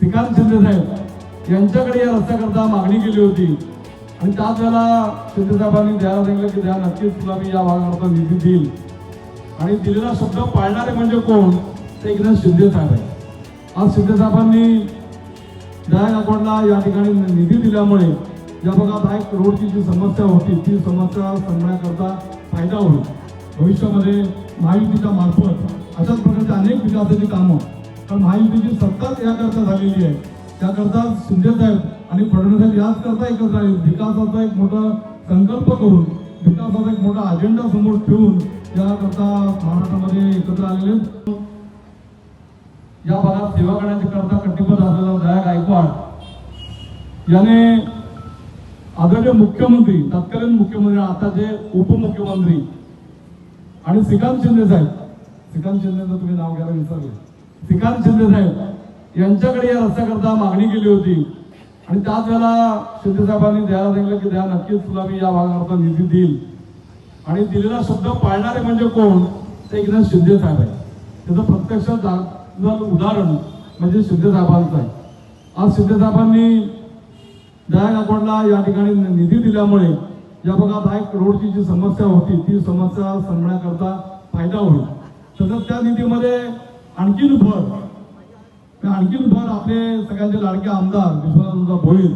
श्रीकांत शिंदेसाहेब यांच्याकडे या रस्त्याकरता मागणी केली होती. आणि त्याच वेळेला शिंदेसाहेबांनी द्यायला सांगितलं की द्या नक्कीच तुला मी या भागाकरता निधी देईल. आणि दिलेला शब्द पाळणारे म्हणजे कोण? ते एकनाथ शिंदेसाहेब आहे आज शिंदेसाहेबांनी साहेबांनी अकाउंटला या ठिकाणी निधी दिल्यामुळे या भागात हा एक रोडची जी समस्या होती ती समस्या सोडवण्याकरता फायदा होईल. भविष्यामध्ये महायुतीच्या मार्फत अशाच प्रकारचे अनेक विकासाची कामं कारण महायुतीची सत्ताच याकरता झालेली आहे. त्याकरता शिंदे साहेब आणि फडणवीस साहेब याच करता एकत्र आले. विकासाचा एक मोठा संकल्प करून विकासाचा एक मोठा अजेंडा समोर ठेवून याकरता महाराष्ट्रामध्ये एकत्र आलेले या भागात सेवा करण्याच्या करता कटिबद्ध असलेला दया गायकवाड. याने आदरणीय मुख्यमंत्री तत्कालीन मुख्यमंत्री आताचे उपमुख्यमंत्री आणि श्रीकांत शिंदे साहेब. श्रीकांत शिंदेचं तुम्ही नाव घ्यायला विसरले. श्रीकांत शिंदेसाहेब यांच्याकडे या रस्त्याकरता मागणी केली होती. आणि त्याच वेळेला शिंदेसाहेबांनी द्यायला सांगितलं की द्या नक्कीच तुला मी या भागाकरता निधी देईल. आणि दिलेला शब्द पाळणारे म्हणजे कोण? ते एकनाथ शिंदे साहेब आहे त्याचं प्रत्यक्ष उदाहरण म्हणजे शिंदे साहेबांचं आहे. आज शिंदे साहेबांनी दया या ठिकाणी निधी दिल्यामुळे या भागात हा एक जी समस्या होती ती समस्या संपण्याकरता फायदा होईल. तसंच त्या निधीमध्ये आणखीन भर आणखीन भर आपले सगळ्यांचे लाडके आमदार विश्वनाथ भोईर.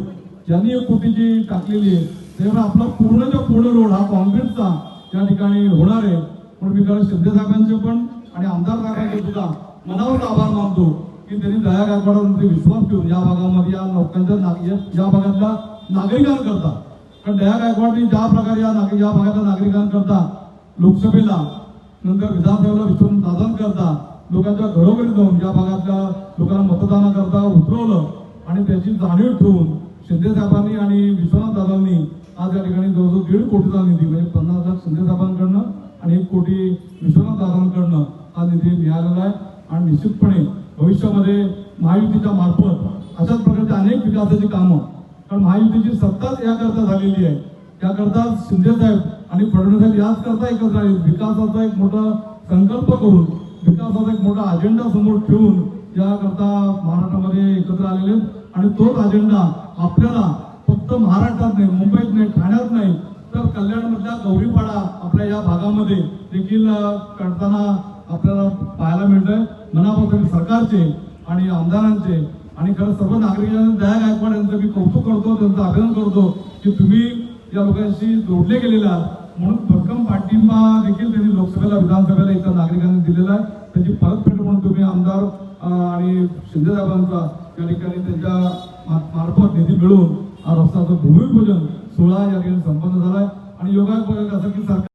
ज्यांनी एक कोटीची टाकलेली आहे त्यामुळे आपला पूर्णच्या पूर्ण रोड हा काँक्रीटचा त्या ठिकाणी होणार आहे. म्हणून मी कारण शिंदे साहेबांचे पण आणि आमदार साहेबांचे सुद्धा मनावर आभार मानतो की त्यांनी दया गायकवाडांवरती विश्वास ठेवून या भागामध्ये या लोकांच्या या- भागातल्या नागरिकांकरता कारण दया गायकवाडनी ज्या प्रकारे या नागरी या भागातल्या नागरिकांकरता लोकसभेला नंतर विधानसभेला विश्वास साधन करता लोकांच्या घरोघरी जाऊन या भागातल्या लोकांना मतदानाकरता उतरवलं आणि त्याची जाणीव ठेवून शिंदेसाहेबांनी आणि विश्वनाथ दादांनी आज या ठिकाणी जवळजवळ दीड कोटीचा निधी म्हणजे पन्नास लाख शिंदेसाहेबांकडनं आणि एक कोटी विश्वनाथ दादांकडनं हा निधी मिळालेला आहे. आणि निश्चितपणे भविष्यामध्ये महायुतीच्या मार्फत अशाच प्रकारचे अनेक विकासाची कामं कारण महायुतीची सत्ताच याकरता झालेली आहे. त्याकरता शिंदेसाहेब आणि फडणवीस साहेब याच करता एकत्र विकासाचा एक मोठा संकल्प करून विकासाचा एक मोठा अजेंडा समोर ठेवून याकरता महाराष्ट्रामध्ये एकत्र आलेले आहेत. आणि तोच अजेंडा आपल्याला फक्त महाराष्ट्रात नाही मुंबईत नाही ठाण्यात नाही तर कल्याणमधल्या गौरीपाडा आपल्या या भागामध्ये देखील करताना आपल्याला पाहायला मिळतंय मनापासून सरकारचे आणि आमदारांचे आणि खरं सर्व नागरिकांना दया गायकवाड यांचं मी कौतुक करतो त्यांचं अभिनंदन करतो की तुम्ही या लोकांशी जोडले गेलेले आहात म्हणून भक्कम पाठिंबा देखील त्यांनी लोकसभेला विधानसभेला इथं नागरिकांनी दिलेला आहे. त्याची परतफेड म्हणून तुम्ही आमदार आणि शिंदे साहेबांचा या ठिकाणी त्यांच्या मार्फत निधी मिळून हा रस्त्याचं भूमिपूजन सोहळा या ठिकाणी संपन्न झालाय आणि योगायोग असं की सरकार